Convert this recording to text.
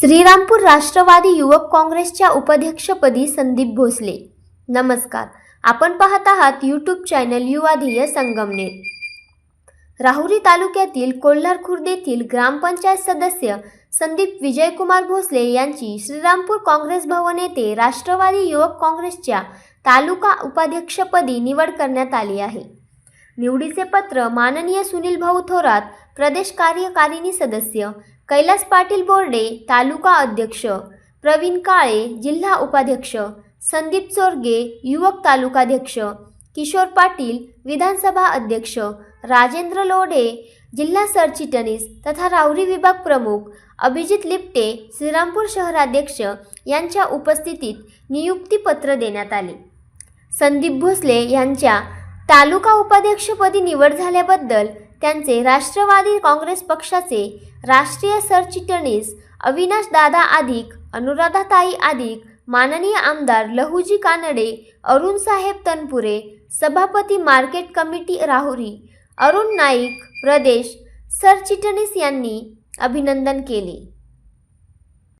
श्रीरामपूर राष्ट्रवादी युवक काँग्रेसच्या उपाध्यक्षपदी संदीप भोसले. नमस्कार. आपण पाहत आहात यूट्यूब चॅनल युवाधीय संगमनेर. राहुरी तालुक्यातील कोल्हार खुर्द येथील ग्रामपंचायत सदस्य संदीप विजयकुमार भोसले यांची श्रीरामपूर काँग्रेस भवन येथे राष्ट्रवादी युवक काँग्रेसच्या तालुका उपाध्यक्षपदी निवड करण्यात आली आहे. निवडीचे पत्र माननीय सुनील भाऊ थोरात प्रदेश कार्यकारिणी सदस्य कैलास पाटील बोर्डे तालुका अध्यक्ष. प्रवीण काळे जिल्हा उपाध्यक्ष. संदीप चोरगे युवक तालुकाध्यक्ष. किशोर पाटील विधानसभा अध्यक्ष. राजेंद्र लोढे जिल्हा सरचिटणीस तथा राहुरी विभाग प्रमुख. अभिजित लिपटे श्रीरामपूर शहराध्यक्ष यांच्या उपस्थितीत नियुक्तीपत्र देण्यात आले. संदीप भोसले यांच्या तालुका उपाध्यक्षपदी निवड झाल्याबद्दल त्यांचे राष्ट्रवादी काँग्रेस पक्षाचे राष्ट्रीय सरचिटणीस अविनाश दादा अधिक अनुराधाताई अधिक माननीय आमदार लहुजी कानडे अरुण साहेब तनपुरे सभापती मार्केट कमिटी राहुरी अरुण नाईक प्रदेश सरचिटणीस यांनी अभिनंदन केले.